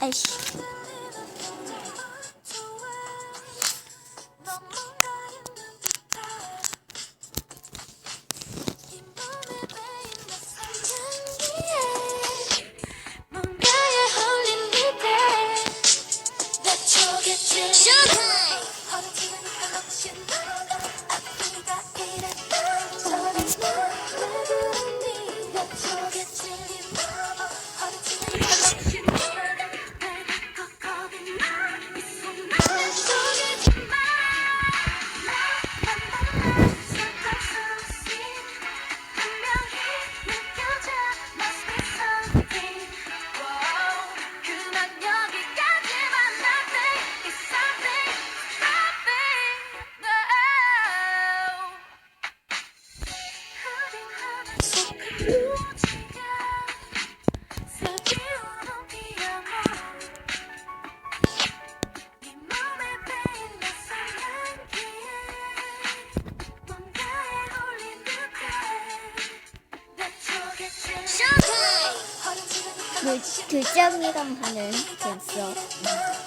아이씨. 그, 그, 글자미랑 하는 댄서.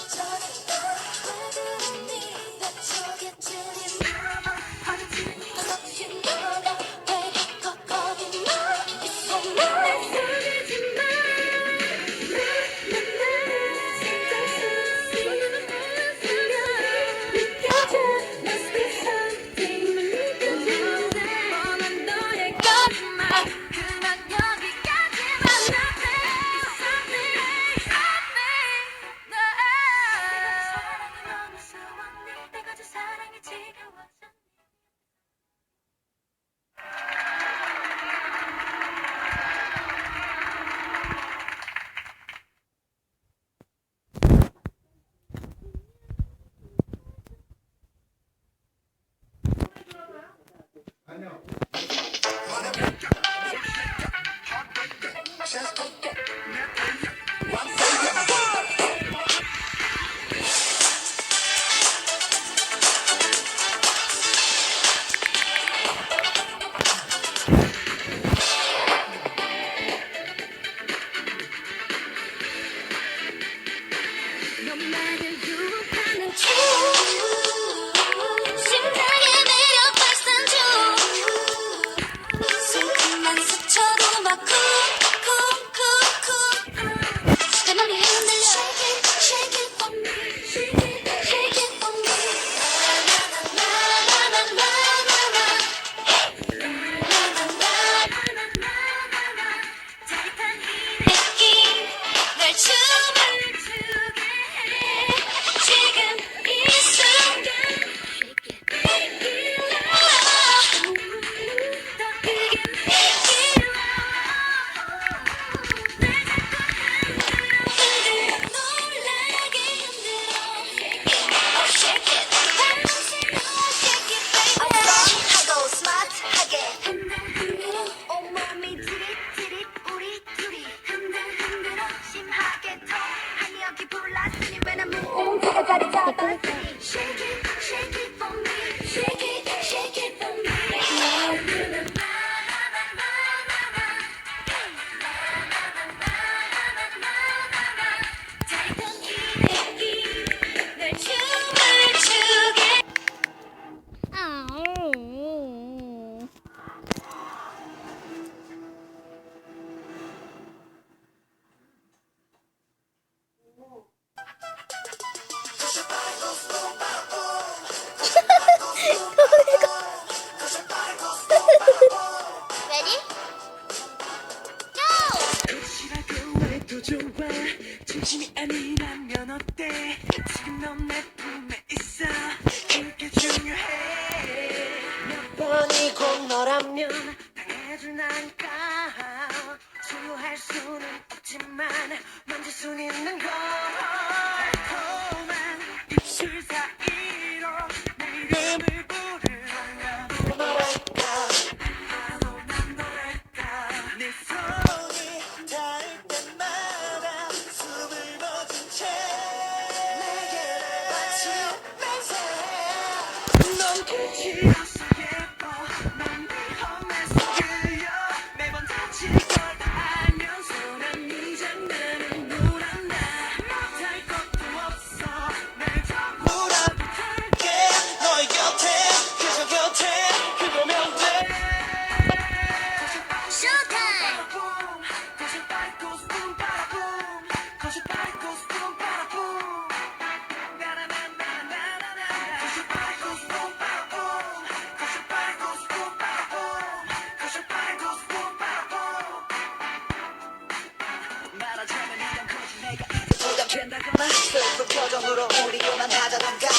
know. 좋아. 진심이 아니라면 어때? 지금 넌 내 품에 있어. 그게 중요해. 몇 번이고 너라면 당해줄 나니까. 소유할 수는 없지만 만질 순 있는 걸 넌 끝이 없어 예뻐 난네 험에서 들려. 매번 다치고. 마음으로 우리 요만하자던가?